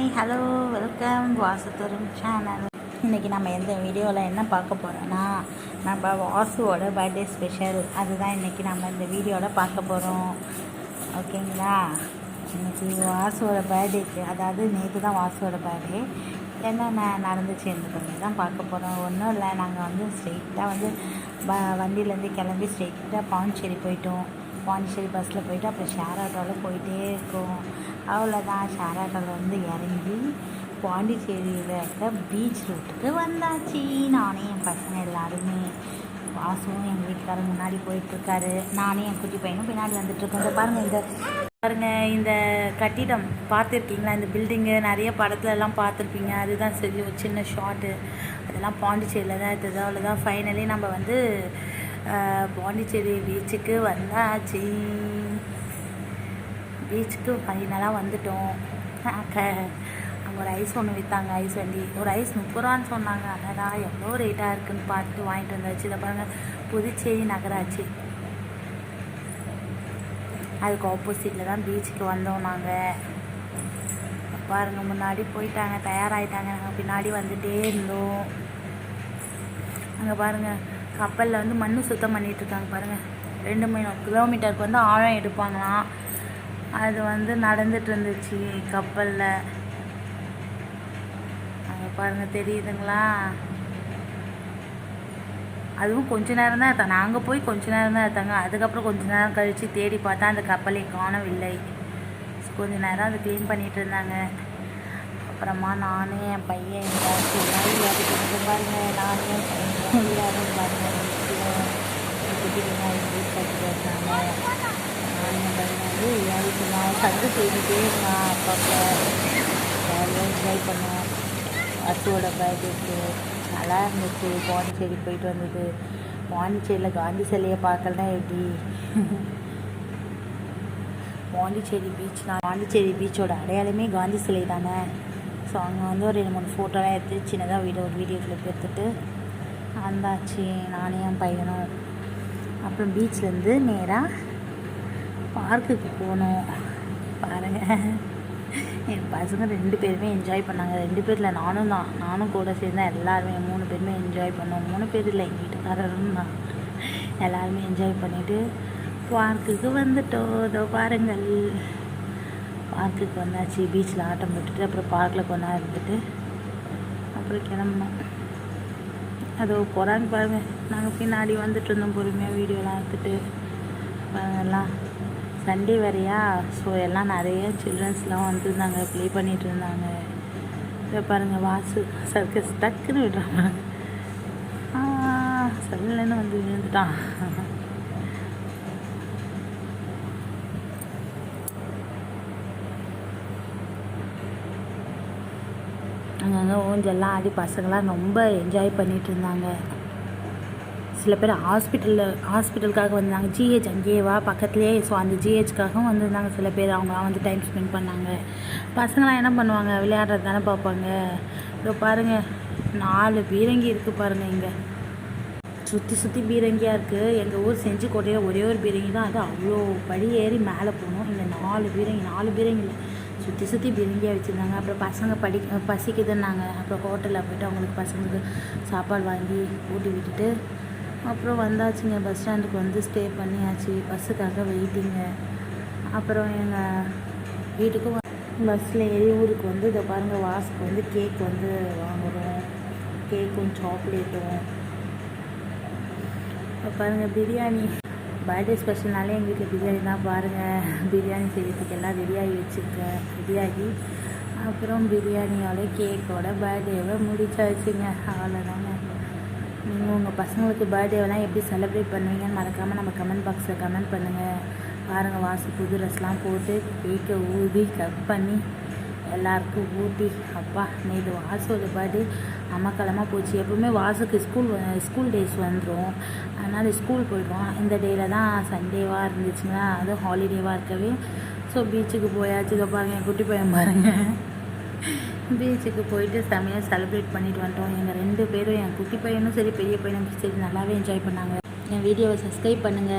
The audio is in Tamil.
ஹாய் ஹலோ வெல்கம் வாசுத்தரும் சேனல் இன்றைக்கி நம்ம எந்த வீடியோவில் என்ன பார்க்க போகிறோன்னா நம்ம வாசுவோட பர்த்டே ஸ்பெஷல் அதுதான் இன்றைக்கி நம்ம இந்த வீடியோவில் பார்க்க போகிறோம் ஓகேங்களா? இன்றைக்கி வாசுவோட பர்த்டேக்கு அதாவது நேற்று தான் வாசுவோட பர்த்டே என்னென்ன பண்ணி தான் பார்க்க போகிறோம் ஒன்றும் இல்லை நாங்கள் வந்து ஸ்ட்ரெயிட்டாக வந்து வண்டியிலேருந்து கிளம்பி ஸ்ட்ரெயிட்டாக பாண்டிச்சேரி போயிட்டோம். பாண்டிச்சேரி பஸ்ஸில் போயிட்டு அப்புறம் ஷேர் ஆட்டோவில் போயிட்டே இருக்கோம். அவ்வளோதான் ஷேர் ஆட்டோவில் வந்து இறங்கி பாண்டிச்சேரியில் இருக்க பீச் ரூட்டுக்கு வந்தாச்சு. நானே என் பசங்க எல்லாருமே. வாசுவும் எங்கள் வீட்டுக்காரர் முன்னாடி போயிட்டுருக்காரு. நானே என் குட்டி பையனும் பின்னாடி வந்துட்டுருக்கோம். இந்த பாருங்கள் இந்த பாருங்கள் இந்த கட்டிடம் பார்த்துருக்கீங்களா? இந்த பில்டிங்கு நிறைய படத்துல எல்லாம் பார்த்துருப்பீங்க. அதுதான் சரி ஒரு சின்ன ஷார்ட்டு அதெல்லாம் பாண்டிச்சேரியில் தான் எடுத்தது. அவ்வளோதான் ஃபைனலி நம்ம வந்து பாண்டிச்சேரி பீச்சுக்கு வந்தாச்சு. பீச்சுக்கு ஃபைனலாக வந்துட்டோம். அங்கே ஒரு ஐஸ் ஒன்று விற்றாங்க ஐஸ் வண்டி. ஒரு ஐஸ் முப்பது ரூபான்னு சொன்னாங்க. அடடா எவ்வளோ ரேட்டாக இருக்குன்னு பார்த்துட்டு வாங்கிட்டு வந்தாச்சு. இதை பாருங்கள் புதுச்சேரி நகராட்சி. அதுக்கு ஆப்போசிட்டில் தான் பீச்சுக்கு வந்தோம் நாங்கள் பாருங்கள் முன்னாடி போயிட்டாங்க தயாராகிட்டாங்க நாங்கள் பின்னாடி வந்துகிட்டே இருந்தோம். அங்கே பாருங்கள் கப்பலில் வந்து மண் சுத்தம் பண்ணிகிட்டு இருக்காங்க பாருங்கள் ரெண்டு மணி கிலோமீட்டருக்கு வந்து ஆழம் எடுப்பாங்களாம். அது வந்து நடந்துட்டு இருந்துச்சு கப்பலில். அங்கே பாருங்கள் தெரியுதுங்களா? அதுவும் கொஞ்ச நேரம் தான் எடுத்தாங்க. நாங்கள் போய் கொஞ்ச நேரம் தான் எடுத்தாங்க. அதுக்கப்புறம் கொஞ்ச நேரம் கழித்து தேடி பார்த்தா அந்த கப்பலை காணவில்லை. கொஞ்ச நேரம் அதை க்ளீன் பண்ணிகிட்டு இருந்தாங்க. அப்புறமா நானே என் பையன் எல்லாருக்கும் எல்லாரும் பாருங்க நானே என் பையன் எல்லாரும் பாருங்க குட்டி விநாயகர் வீட் கட்டிட்டு நானும் என் பையன் வந்து இருந்தான் சந்து செய்துட்டே இருந்தான் அப்பப்போ ஜாலியாக என்ஜாய் பண்ணோம். அசுவோட பர்த்டேக்கு நல்லா இருந்துச்சு. பாண்டிச்சேரி போயிட்டு வந்தது. பாண்டிச்சேரியில் காந்தி சிலையை பார்க்கலனா எப்படி? பாண்டிச்சேரி பீச் நான் பாண்டிச்சேரி பீச்சோட அடையாளமே காந்தி சிலை தானே? ஸோ அங்கே வந்து ஒரு ரெண்டு மூணு ஃபோட்டோலாம் எடுத்து சின்னதாக வீடியோ ஒரு வீடியோ கிளிப் எடுத்துட்டு வந்தாச்சு நானே என் பையனும் அப்புறம் பீச்லேருந்து நேராக பார்க்குக்கு போனோம். பாருங்கள் என் பசங்க ரெண்டு பேருமே என்ஜாய் பண்ணாங்க. ரெண்டு பேரில் நானும் தான். நானும் கூட சேர்ந்து எல்லாருமே மூணு பேருமே என்ஜாய் பண்ணோம். மூணு பேர் இல்லை எங்கள் வீட்டுக்காரரும் தான். எல்லாருமே என்ஜாய் பண்ணிவிட்டு பார்க்குக்கு வந்துட்டோம். இதோ பாருங்கள். பார்க்குக்கு வந்தாச்சு பீச்சில் ஆட்டம் போட்டுட்டு அப்புறம் பார்க்கில் கொஞ்ச நேரம் இருந்துட்டு அப்புறம் கிளம்புனோம். அதோ போகிறான்னு பாருங்கள் நாங்கள் பின்னாடி வந்துட்டு இருந்தோம் பொறுமையாக வீடியோலாம் எடுத்துட்டு. பாருங்கள்லாம் சண்டே வேறையா? ஸோ எல்லாம் நிறைய சில்ட்ரன்ஸ்லாம் வந்துருந்தாங்க ப்ளே பண்ணிகிட்டு இருந்தாங்க. இதை பாருங்கள் வாசு சர்க்கஸ் டக்குன்னு விடுறாங்க. சல்லுன்னு வந்து விழுந்துட்டான். அங்கங்கே ஊஞ்சல்லாம் ஆடி பசங்களாம் ரொம்ப என்ஜாய் பண்ணிகிட்டு இருந்தாங்க சில பேர் ஹாஸ்பிட்டலில் ஹாஸ்பிட்டலுக்காக வந்தாங்க. ஜிஹெச் அங்கேயேவா பக்கத்துலேயே ஸோ அந்த ஜிஹெச்காகவும் வந்திருந்தாங்க சில பேர். அவங்களாம் வந்து டைம் ஸ்பெண்ட் பண்ணாங்க. பசங்களாம் என்ன பண்ணுவாங்க? விளையாடுறது தானே பார்ப்பாங்க. இதோ பாருங்கள் நாலு பீரங்கி இருக்குது பாருங்கள் இங்கே. சுற்றி சுற்றி பீரங்கியாக இருக்குது எங்கள் ஊர் செஞ்சிக்கோட்டையில் ஒரே ஒரு பீரங்கி தான் அது அவ்வளோ படி ஏறி மேலே போகணும். இங்கே நாலு பீரங்கி நாலு பீரங்கி இல்லை சுற்றி சுற்றி பிரிஞ்சியாக வச்சுருந்தாங்க. அப்புறம் பசங்க படி பசிக்குதுன்னாங்க. அப்புறம் ஹோட்டலில் போய்ட்டு அவங்களுக்கு பசங்களுக்கு சாப்பாடு வாங்கி ஊட்டி விட்டுட்டு அப்புறம் வந்தாச்சுங்க. பஸ் ஸ்டாண்டுக்கு வந்து ஸ்டே பண்ணியாச்சு. பஸ்ஸுக்காக வெயிட்டிங்க அப்புறம் எங்கள் வீட்டுக்கும் பஸ்ஸில் ஏறி ஊருக்கு வந்து இதை பாருங்கள் வாசுக்கு வந்து கேக் வந்து வாங்குகிறோம் கேக்கும் சாக்லேட்டும் பாருங்கள் பிரியாணி. பர்த்டே ஸ்பெஷல்னாலே எங்கள் வீட்டில் பிரியாணி தான் பாருங்கள் பிரியாணி செய்யறதுக்கு எல்லாம் ரெடியாகி வச்சுருக்கேன். ரெடியாகி அப்புறம் பிரியாணியோட கேக்கோட பர்த்டேவை முடிச்சாச்சுங்க. அவ்வளோதாங்க நீங்கள் உங்கள் பசங்களுக்கு பர்த்டேவெல்லாம் எப்படி செலிப்ரேட் பண்ணுவீங்கன்னு மறக்காமல் நம்ம கமெண்ட் பாக்ஸில் கமெண்ட் பண்ணுங்கள் பாருங்கள் வாசு புது ட்ரெஸ்லாம் போட்டு கேக்கை ஊதி கட் பண்ணி எல்லாருக்கும் ஊட்டி அப்பா நேற்று வாசுவோட பர்த்டே அம்மக்கிழமாக போச்சு. எப்பவுமே வாசுக்கு ஸ்கூல் ஸ்கூல் டேஸ் வந்துடும் அதனால் ஸ்கூல் போயிடுவோம். இந்த டேயில் தான் சண்டேவாக இருந்துச்சுன்னா அதுவும் ஹாலிடேவாக இருக்கவே. ஸோ பீச்சுக்கு போயாச்சுக்க பாருங்கள் பாருங்க என் குட்டி பையன் பாருங்கள் பீச்சுக்கு போயிட்டு செமையாக செலிப்ரேட் பண்ணிட்டு வந்துட்டோம். எங்கள் ரெண்டு பேரும் என் குட்டி பையனும் சரி பெரிய பையனும் சரி நல்லாவே என்ஜாய் பண்ணாங்க. என் வீடியோவை சப்ஸ்கிரைப் பண்ணுங்கள்